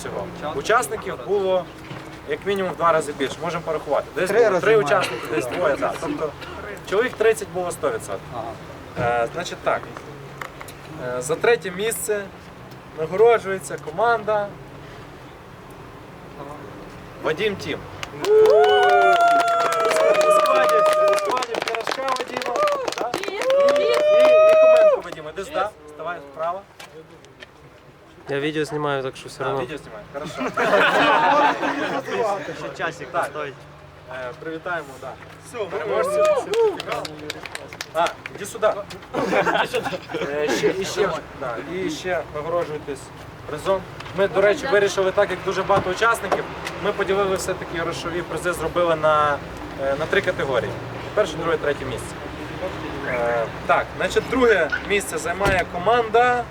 всього. Учасників було як мінімум в два рази більше. Можемо порахувати. Десь Три було рази три учасники, десь двоє. Так. Тобто чоловік 30 було 100%. Е, значить так. Е, за третє місце нагороджується команда Вадим Тім. У складі, у складі Пирожка Вадима. да? І, і, і Коменко Вадима. Іди сюди, вставай вправо. Я видео снимаю, так что все А, равно. відео знімай. Хорошо. Часик Так. постоить. Е, Привітаємо, так. Переможців. А, іди сюди. Е, і, ще, і ще нагороджуйтесь призом. Ми, до речі, вирішили так, як дуже багато учасників. Ми поділили все-таки грошові призи, зробили на, е, на три категорії. Перше, друге, третє місце. Е, так, значить, друге місце займає команда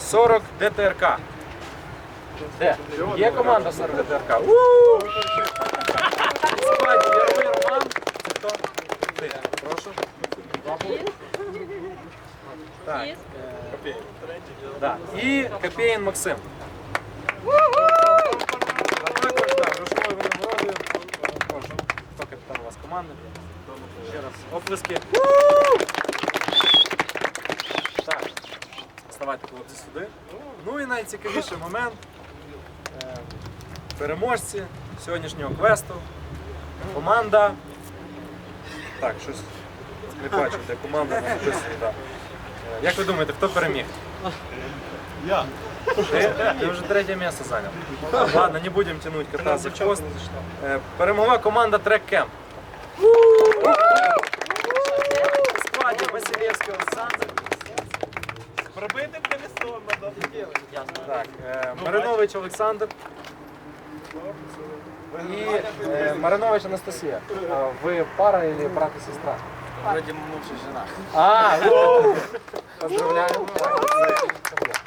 40 ДТРК. Де? Є команда 40 ДТРК. У! В складі Яровий Роман. Це хто? Ти. Прошу. Так. е, Да. І Копєєн Максим. А також, так, грошовою винагородою. Прошу. Хто капітан у вас команди? Ще раз. Оплески. Так. Вставайте, хлопці, сюди. Ну і найцікавіший момент. Е, Переможці сьогоднішнього квесту. Команда. Так, щось скрипачу, де команда не написано. Да. Е, Як ви думаєте, хто переміг? Я. Ти, ти вже третє місце зайняв. Ладно, не будемо тягнути кота за хвост. Е, Перемогла команда Трек Кемп. В складі Василєвський Олександр. Пробити колесо надо. Так, е, Маринович Олександр. І е, Маринович Анастасія. А ви пара или брат і сестра? Вроде муж жена. А, ну, поздравляємо. Так, це- це перше